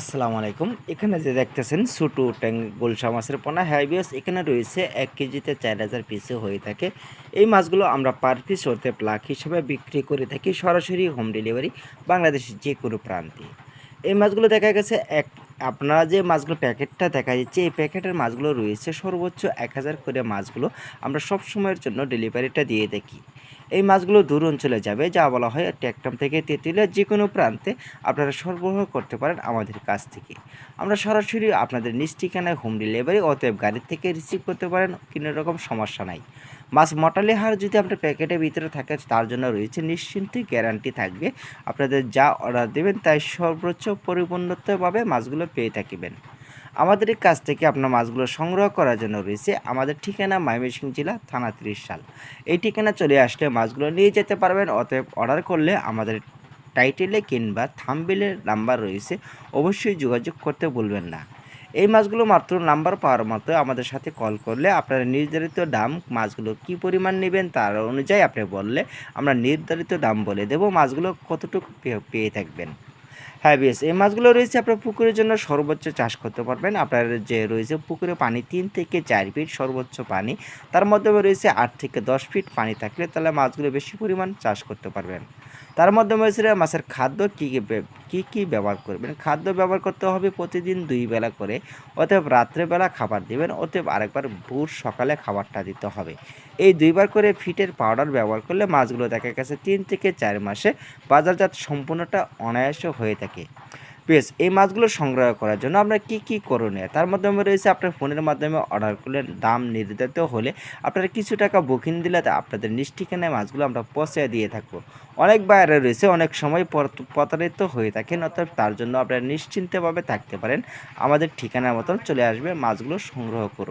আসসালামু আলাইকুম। এখানে যে দেখতেছেন ছোটো ট্যাং গোলসা মাছের পোনা। হ্যাবিয়াস এখানে রয়েছে এক কেজিতে চার হাজার পিসে হয়ে থাকে। এই মাছগুলো আমরা পার পিস হতে প্লাক হিসেবে বিক্রি করে থাকি সরাসরি হোম ডেলিভারি বাংলাদেশের যে কোনো প্রান্তে। এই মাছগুলো দেখা গেছে এক আপনারা যে মাছগুলো প্যাকেটটা দেখা যাচ্ছে, এই প্যাকেটের মাছগুলো রয়েছে সর্বোচ্চ এক হাজার করে মাছগুলো আমরা সব সময়ের জন্য ডেলিভারিটা দিয়ে থাকি। এই মাছগুলো দূর অঞ্চলে যাবে, যা বলা হয় ট্যাকটাম থেকে তেঁতুলিয়া যে কোনো প্রান্তে আপনারা সরবরাহ করতে পারেন আমাদের কাছ থেকে। আমরা সরাসরি আপনাদের নিজ ঠিকানায় হোম ডেলিভারি অতএব গাড়ির থেকে রিসিভ করতে পারেন, কোনো রকম সমস্যা নাই। মাছ মটালি হার যদি আপনার প্যাকেটের ভিতরে থাকে, তার জন্য রয়েছে নিশ্চিন্তই গ্যারান্টি থাকবে, আপনাদের যা অর্ডার দেবেন তাই সর্বোচ্চ পরিপূর্ণতভাবে মাছগুলো পেয়ে থাকিবেন। আমাদের কাছ থেকে আপনার মাছগুলো সংগ্রহ করার জন্য রয়েছে আমাদের ঠিকানা ময়মনসিংহ জেলা, থানা ত্রিশ সাল। এই ঠিকানা চলে আসলে মাছগুলো নিয়ে যেতে পারবেন, অতএব অর্ডার করলে আমাদের টাইটেলে কিংবা থাম্বেলের নাম্বার রয়েছে, অবশ্যই যোগাযোগ করতে বলবেন না। এই মাছগুলো মাত্র নাম্বার পাওয়ার মতো আমাদের সাথে কল করলে আপনারা নির্ধারিত দাম মাছগুলো কি পরিমাণ নেবেন তার অনুযায়ী আপনি বললে আমরা নির্ধারিত দাম বলে দেবো মাছগুলো কতটুকু পেয়ে থাকবেন। হ্যাঁ বেশ। এই মাছগুলো রয়েছে আপনার পুকুরের জন্য সর্বোচ্চ চাষ করতে পারবেন। আপনার যে রয়েছে পুকুরে পানি, তিন থেকে চার ফিট সর্বোচ্চ পানি। তার মধ্যে রয়েছে আট থেকে দশ ফিট পানি থাকলে তাহলে মাছগুলো বেশি পরিমাণ চাষ করতে পারবেন। তার মধ্যে রয়েছে মাছের খাদ্য, কী কী কী, কি ব্যবহার করবেন? খাদ্য ব্যবহার করতে হবে প্রতিদিন দুই বেলা করে। অতএব রাত্রেবেলা খাবার দিবেন, অতএব আরেকবার ভোর সকালে খাবারটা দিতে হবে। এই দুইবার করে ফিটের পাউডার ব্যবহার করলে মাছগুলো দেখা গেছে তিন থেকে চার মাসে বাজারজাত সম্পূর্ণটা অনায়াসে হয়ে থাকে। বেশ এই মাছগুলো সংগ্রহ করার জন্য আপনার কী কী করণীয়? তার মাধ্যমে রয়েছে আপনার ফোনের মাধ্যমে অর্ডার করলে দাম নির্ধারিত হলে আপনারা কিছু টাকা বুকিং দিলে আপনাদের নিষ্ঠিকানায় মাছগুলো আমরা পৌঁছে দিয়ে থাকব। অনেক বাইরে রয়েছে, অনেক সময় পর- প্রতারিত হয়ে থাকেন, অর্থাৎ তার জন্য আপনারা নিশ্চিন্তভাবে থাকতে পারেন। আমাদের ঠিকানার মতন চলে আসবে, মাছগুলো সংগ্রহ করুন।